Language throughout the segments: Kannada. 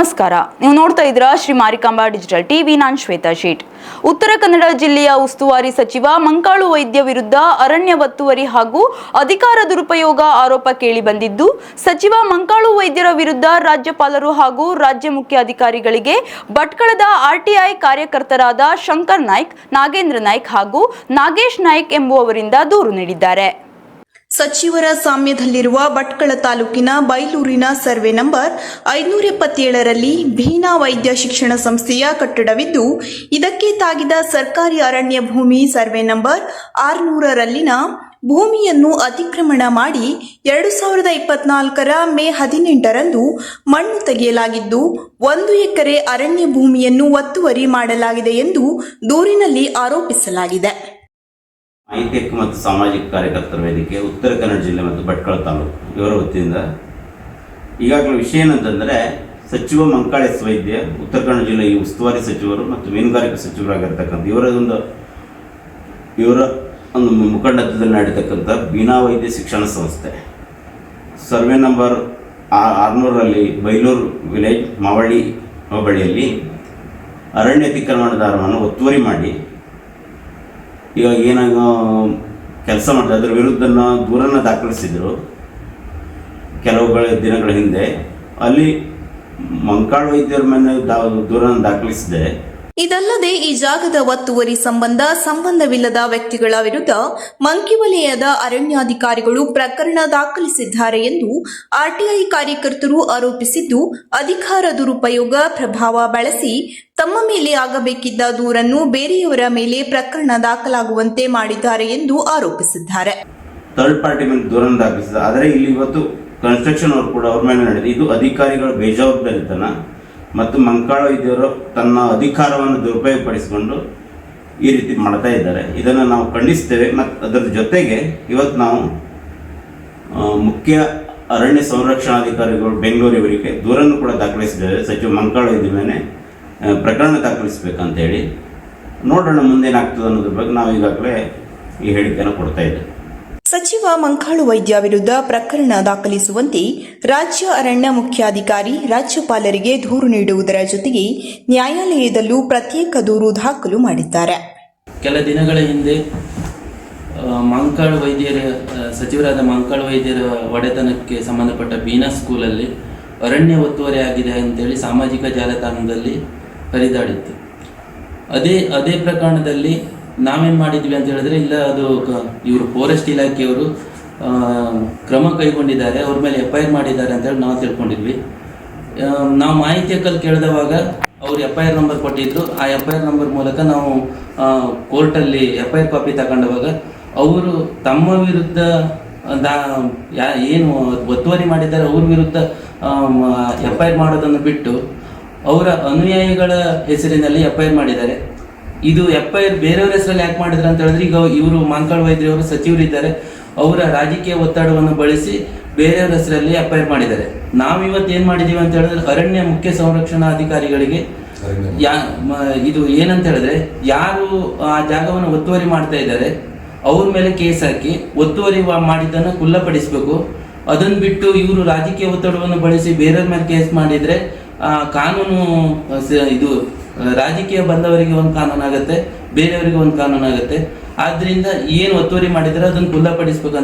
ನಮಸ್ಕಾರ. ನೀವು ನೋಡ್ತಾ ಇದ್ದೀರಾ ಶ್ರೀ ಮಾರಿಕಾಂಬಾ ಡಿಜಿಟಲ್ ಟಿವಿ, ನಾನ್ ಶ್ವೇತಾ ಶೇಟ್. ಉತ್ತರ ಕನ್ನಡ ಜಿಲ್ಲೆಯ ಉಸ್ತುವಾರಿ ಸಚಿವ, ಮಂಕಾಳು ವೈದ್ಯ ವಿರುದ್ಧ ಅರಣ್ಯ ಒತ್ತುವರಿ ಹಾಗೂ ಅಧಿಕಾರ ದುರುಪಯೋಗ ಆರೋಪ ಕೇಳಿ ಬಂದಿದ್ದು, ಸಚಿವ, ಮಂಕಾಳು ವೈದ್ಯರ ವಿರುದ್ಧ ರಾಜ್ಯಪಾಲರು ಹಾಗೂ ರಾಜ್ಯ ಮುಖ್ಯ ಅಧಿಕಾರಿಗಳಿಗೆ ಭಟ್ಕಳದ ಆರ್ಟಿಐ ಕಾರ್ಯಕರ್ತರಾದ ಶಂಕರ್ ನಾಯ್ಕ್, ನಾಗೇಂದ್ರ ನಾಯ್ಕ್ ಹಾಗೂ ನಾಗೇಶ್ ನಾಯ್ಕ್ ಎಂಬುವವರಿಂದ ದೂರು ನೀಡಿದ್ದಾರೆ. ಸಚಿವರ ಸಾಮ್ಯದಲ್ಲಿರುವ ಭಟ್ಕಳ ತಾಲೂಕಿನ ಬೈಲೂರಿನ ಸರ್ವೆ ನಂಬರ್ ಐನೂರ ಎಪ್ಪತ್ತೇಳರಲ್ಲಿ ಭೀನಾ ವೈದ್ಯ ಶಿಕ್ಷಣ ಸಂಸ್ಥೆಯ ಕಟ್ಟಡವಿದ್ದು, ಇದಕ್ಕೆ ತಾಗಿದ ಸರ್ಕಾರಿ ಅರಣ್ಯ ಭೂಮಿ ಸರ್ವೆ ನಂಬರ್ ಆರುನೂರರಲ್ಲಿನ ಭೂಮಿಯನ್ನು ಅತಿಕ್ರಮಣ ಮಾಡಿ ಎರಡು ಸಾವಿರದ ಇಪ್ಪತ್ನಾಲ್ಕರ ಮೇ ಹದಿನೆಂಟರಂದು ಮಣ್ಣು ತೆಗೆಯಲಾಗಿದ್ದು, ಒಂದು ಎಕರೆ ಅರಣ್ಯ ಭೂಮಿಯನ್ನು ಒತ್ತುವರಿ ಮಾಡಲಾಗಿದೆ ಎಂದು ದೂರಿನಲ್ಲಿ ಆರೋಪಿಸಲಾಗಿದೆ. ಐತಿಕ ಮತ್ತು ಸಾಮಾಜಿಕ ಕಾರ್ಯಕರ್ತರ ವೇದಿಕೆ ಉತ್ತರ ಕನ್ನಡ ಜಿಲ್ಲೆ ಮತ್ತು ಭಟ್ಕಳ ತಾಲೂಕು. ಇವರ ವತಿಯಿಂದ ಈಗಾಗಲೇ ವಿಷಯ ಏನಂತಂದರೆ ಸಚಿವ ಮಂಕಾಳೆಸ್ ವೈದ್ಯ, ಉತ್ತರ ಕನ್ನಡ ಜಿಲ್ಲೆ ಈ ಉಸ್ತುವಾರಿ ಸಚಿವರು ಮತ್ತು ಮೀನುಗಾರಿಕೆ ಸಚಿವರಾಗಿರ್ತಕ್ಕಂಥ ಇವರ ಒಂದು ಇವರ ಒಂದು ಮುಖಂಡತ್ವದಲ್ಲಿ ನಡೀತಕ್ಕಂಥ ಬೀನಾ ವೈದ್ಯ ಶಿಕ್ಷಣ ಸಂಸ್ಥೆ. ಸರ್ವೆ ನಂಬರ್ ಆ- ಆರುನೂರರಲ್ಲಿ ಬೈಲೂರು ವಿಲೇಜ್, ಮಾವಳ್ಳಿ ಹೋಬಳಿಯಲ್ಲಿ ಅರಣ್ಯ ಅತಿಕ್ರಮಣದಾರವನ್ನು ಒತ್ತುವರಿ ಮಾಡಿ ಇವಾಗ ಏನಾಗ, ಕೆಲಸ ಮಾಡಿದೆ ಅದರ ವಿರುದ್ಧ ದೂರನ್ನ ದಾಖಲಿಸಿದರು. ಕೆಲವುಗಳ ದಿನಗಳ ಹಿಂದೆ. ಅಲ್ಲಿ ಮಂಕಾಳು ವೈದ್ಯರ ಮೇಲೆ ದಾ ದಾಖಲಿಸಿದೆ. ಇದಲ್ಲದೆ ಈ ಜಾಗದ ಒತ್ತುವರಿ ಸಂಬಂಧ ಸಂಬಂಧವಿಲ್ಲದ ವ್ಯಕ್ತಿಗಳ ವಿರುದ್ಧ ಮಂಕಿವಲಯದ ಅರಣ್ಯಾಧಿಕಾರಿಗಳು ಪ್ರಕರಣ ದಾಖಲಿಸಿದ್ದಾರೆ ಎಂದು ಆರ್ಟಿಐ ಕಾರ್ಯಕರ್ತರು ಆರೋಪಿಸಿದ್ದು, ಅಧಿಕಾರ ದುರುಪಯೋಗ ಪ್ರಭಾವ ಬಳಸಿ ತಮ್ಮ ಮೇಲೆ ಆಗಬೇಕಿದ್ದ ದೂರನ್ನು ಬೇರೆಯವರ ಮೇಲೆ ಪ್ರಕರಣ ದಾಖಲಾಗುವಂತೆ ಮಾಡಿದ್ದಾರೆ ಎಂದು ಆರೋಪಿಸಿದ್ದಾರೆ. ಥರ್ಡ್ ಪಾರ್ಟಿ ಮೇಲೆ ದೂರನ್ನು ಆದರೆ ಇಲ್ಲಿ ಇವತ್ತು ಕನ್ಸ್ಟ್ರಕ್ಷನ್ ಅವ್ರು ಕೂಡ ಅವ್ರ ಮೇಲೆ ನಡೆದಿದೆ. ಇದು ಅಧಿಕಾರಿಗಳ ಬೇಜವಾಬ್ದಾರಿತನ. ಮತ್ತು ಮಂಕಾಳ ವೈದ್ಯರು ತನ್ನ ಅಧಿಕಾರವನ್ನು ದುರುಪಯೋಗಪಡಿಸಿಕೊಂಡು ಈ ರೀತಿ ಮಾಡ್ತಾ ಇದ್ದಾರೆ. ಇದನ್ನು ನಾವು ಖಂಡಿಸ್ತೇವೆ ಮತ್ತು ಅದರ ಜೊತೆಗೆ ಇವತ್ತು ನಾವು ಮುಖ್ಯ ಅರಣ್ಯ ಸಂರಕ್ಷಣಾಧಿಕಾರಿಗಳು ಬೆಂಗಳೂರಿವರಿಗೆ ದೂರನ್ನು ಕೂಡ ದಾಖಲಿಸಿದ್ದೇವೆ ಸಚಿವ ಮಂಕಾಳ ಇದ್ದ ಮೇಲೆ ಪ್ರಕರಣ ದಾಖಲಿಸಬೇಕಂತೇಳಿ. ನೋಡೋಣ ಮುಂದೇನಾಗ್ತದೆ ಅನ್ನೋದ್ರ ಬಗ್ಗೆ ನಾವು ಈಗಾಗಲೇ ಈ ಹೇಳಿಕೆಯನ್ನು ಕೊಡ್ತಾ ಇದ್ದೇವೆ. ಸಚಿವ ಮಂಕಾಳು ವೈದ್ಯ ವಿರುದ್ಧ ಪ್ರಕರಣ ದಾಖಲಿಸುವಂತೆ ರಾಜ್ಯ ಅರಣ್ಯ ಮುಖ್ಯಾಧಿಕಾರಿ, ರಾಜ್ಯಪಾಲರಿಗೆ ದೂರು ನೀಡುವುದರ ಜೊತೆಗೆ ನ್ಯಾಯಾಲಯದಲ್ಲೂ ಪ್ರತ್ಯೇಕ ದೂರು ದಾಖಲು ಮಾಡಿದ್ದಾರೆ. ಕೆಲ ದಿನಗಳ ಹಿಂದೆ ಮಂಕಾಳು ವೈದ್ಯರ ಸಚಿವರಾದ ಮಂಕಾಳು ವೈದ್ಯರ ಒಡೆತನಕ್ಕೆ ಸಂಬಂಧಪಟ್ಟ ಬೀನಾ ಸ್ಕೂಲಲ್ಲಿ ಅರಣ್ಯ ಒತ್ತುವರಿ ಆಗಿದೆ ಅಂತೇಳಿ ಸಾಮಾಜಿಕ ಜಾಲತಾಣದಲ್ಲಿ ಹರಿದಾಡಿತ್ತು. ಅದೇ ಅದೇ ಪ್ರಕರಣದಲ್ಲಿ ನಾವೇನು ಮಾಡಿದ್ವಿ ಅಂತ ಹೇಳಿದ್ರೆ, ಇಲ್ಲ, ಅದು ಇವರು ಫಾರೆಸ್ಟ್ ಇಲಾಖೆಯವರು ಕ್ರಮ ಕೈಗೊಂಡಿದ್ದಾರೆ, ಅವ್ರ ಮೇಲೆ ಎಫ್ ಆರ್ ಮಾಡಿದ್ದಾರೆ ಅಂತೇಳಿ ನಾವು ತಿಳ್ಕೊಂಡಿದ್ವಿ. ನಾವು ಮಾಹಿತಿ ಕಲ್ ಕೇಳಿದವಾಗ ಅವ್ರು ಎಫ್ ಐ ಆರ್ ನಂಬರ್ ಕೊಟ್ಟಿದ್ರು. ಆ ಎಫ್ ಐ ಆರ್ ನಂಬರ್ ಮೂಲಕ ನಾವು ಕೋರ್ಟಲ್ಲಿ ಎಫ್ ಐ ಆರ್ ಕಾಪಿ ತಗೊಂಡವಾಗ ಅವರು ತಮ್ಮ ವಿರುದ್ಧ, ದಾ, ಯಾ, ಏನು ಒತ್ತುವರಿ ಮಾಡಿದ್ದಾರೆ, ಅವ್ರ ವಿರುದ್ಧ ಎಫ್ ಐ ಆರ್ ಮಾಡೋದನ್ನು ಬಿಟ್ಟು ಅವರ ಅನುಯಾಯಿಗಳ ಹೆಸರಿನಲ್ಲಿ ಎಫ್ ಐ ಆರ್ ಮಾಡಿದ್ದಾರೆ. ಇದು ಎಫ್ ಐ ಆರ್ ಬೇರೆಯವ್ರ ಹೆಸರಲ್ಲಿ ಯಾಕೆ ಮಾಡಿದ್ರು ಅಂತ ಹೇಳಿದ್ರೆ ಈಗ ಇವರು ಮಾಂಕಾಳ್ ವೈದ್ಯರವರು ಸಚಿವರಿದ್ದಾರೆ ಅವರ ರಾಜಕೀಯ ಒತ್ತಡವನ್ನು ಬಳಸಿ ಬೇರೆಯವ್ರ ಹೆಸರಲ್ಲಿ ಎಫ್ ಐ ಆರ್ ಮಾಡಿದ್ದಾರೆ. ನಾವಿವತ್ತು ಏನು ಮಾಡಿದ್ದೀವಿ ಅಂತ ಹೇಳಿದ್ರೆ ಅರಣ್ಯ ಮುಖ್ಯ ಸಂರಕ್ಷಣಾ ಅಧಿಕಾರಿಗಳಿಗೆ ಯಾ ಇದು ಏನಂತ ಹೇಳಿದ್ರೆ ಯಾರು ಆ ಜಾಗವನ್ನು ಒತ್ತುವರಿ ಮಾಡ್ತಾ ಇದ್ದಾರೆ ಅವ್ರ ಮೇಲೆ ಕೇಸ್ ಹಾಕಿ ಒತ್ತುವರಿ ಮಾಡಿದ್ದನ್ನು ಖುಲ್ಲಪಡಿಸಬೇಕು. ಅದನ್ನು ಬಿಟ್ಟು ಇವರು ರಾಜಕೀಯ ಒತ್ತಡವನ್ನು ಬಳಸಿ ಬೇರೆಯವ್ರ ಮೇಲೆ ಕೇಸ್ ಮಾಡಿದ್ರೆ ಕಾನೂನು ಇದು ರಾಜಕೀಯ ಬಂದವರಿಗೆ ಒಂದು ಕಾನೂನು ಆಗುತ್ತೆ, ಬೇರೆಯವರಿಗೆ ಒಂದು ಕಾನೂನು ಆಗುತ್ತೆ. ಆದ್ರಿಂದ ಏನು ಒತ್ತುವರಿ ಮಾಡಿದ್ರೆ ಅದನ್ನು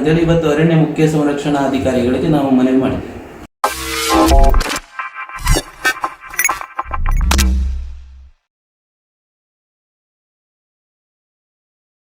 ಹೇಳಿ ಇವತ್ತು ಅರಣ್ಯ ಮುಖ್ಯ ಸಂರಕ್ಷಣಾ ಅಧಿಕಾರಿಗಳಿಗೆ ನಾವು ಮನವಿ ಮಾಡಿದ್ದೇವೆ